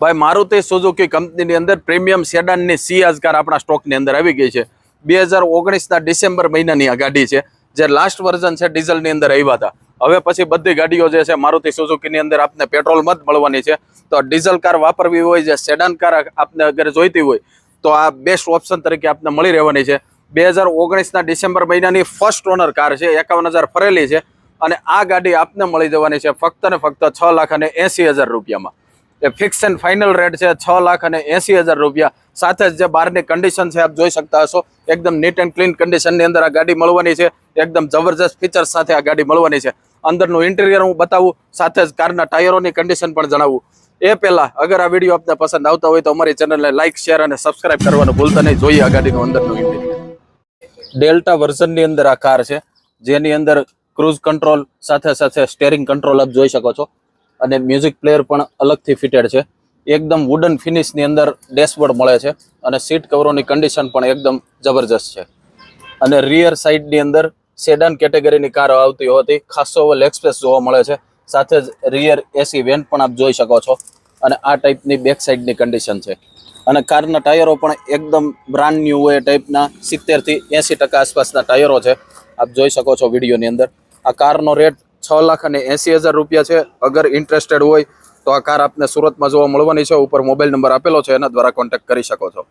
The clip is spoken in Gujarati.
ભાઈ મારુતિ સુઝુકી કંપનીની અંદર પ્રીમિયમ સેડાનની સિયાઝ કાર આપણા સ્ટોકની અંદર આવી ગઈ છે. બે હજાર ઓગણીસના ડિસેમ્બર મહિનાની આ ગાડી છે, જે લાસ્ટ વર્ઝન છે ડીઝલની અંદર આવ્યા હતા. હવે પછી બધી ગાડીઓ જે છે મારુતિ સુઝુકીની અંદર આપને પેટ્રોલ મત મળવાની છે. તો ડીઝલ કાર વાપરવી હોય, જે સેડાન કાર આપને અગર જોઈતી હોય, તો આ બેસ્ટ ઓપ્શન તરીકે આપને મળી રહેવાની છે. બે હજાર ઓગણીસના ડિસેમ્બર મહિનાની ફર્સ્ટ ઓનર કાર છે, એકાવન હજાર ફરેલી છે, અને આ ગાડી આપને મળી જવાની છે ફક્ત ને ફક્ત છ લાખ અને એંસી હજાર રૂપિયામાં. એ ફિક્સ એન્ડ ફાઇનલ રેટ છે છ લાખ અને એંસી હજાર રૂપિયા. સાથે જ જે બહારની કન્ડિશન છે, આપ જોઈ શકતા હશો, એકદમ નીટ એન્ડ ક્લીન કન્ડિશનની અંદર આ ગાડી મળવાની છે. એકદમ જબરજસ્ત ફીચર્સ સાથે આ ગાડી મળવાની છે. અંદરનું ઇન્ટિરિયર હું બતાવું, સાથે જ કારના ટાયરોની કન્ડિશન પણ જણાવું. એ પહેલાં અગર આ વીડિયો આપને પસંદ આવતા હોય તો અમારી ચેનલને લાઇક શેર અને સબસ્ક્રાઇબ કરવાનું ભૂલતા નહીં. જોઈએ આ ગાડીનું અંદરનું ડેલ્ટા વર્ઝનની અંદર આ કાર છે, જેની અંદર ક્રૂઝ કંટ્રોલ સાથે સાથે સ્ટેરિંગ કંટ્રોલ આપ જોઈ શકો છો. અને મ્યુઝિક પ્લેયર પણ અલગથી ફિટેડ છે. એકદમ વુડન ફિનિશની અંદર ડેશબોર્ડ મળે છે અને સીટ કવરોની કન્ડિશન પણ એકદમ જબરજસ્ત છે. અને રિયર સાઈડની અંદર સેડાન કેટેગરીની કાર આવતી હોતી, ખાસો ઓવલ એક્સપ્રેસ જોવા મળે છે. સાથે જ રિયર એસી વેન પણ આપ જોઈ શકો છો. અને આ ટાઈપની બેક સાઈડની કન્ડિશન છે. અને કારના ટાયરો પણ એકદમ બ્રાન્ડ ન્યૂ હોય ટાઈપના સિત્તેરથી એંસી ટકા આસપાસના ટાયરો છે. આપ જોઈ શકો છો વિડીયોની અંદર. આ કારનો રેટ છ લાખ અને એંસી હજાર રૂપિયા છે. અગર ઇન્ટરેસ્ટેડ હોય તો આ કાર આપને સુરતમાં જોવા મળવાની છે. ઉપર મોબાઈલ નંબર આપેલો છે. એના દ્વારા કોન્ટેક્ટ કરી શકો છો.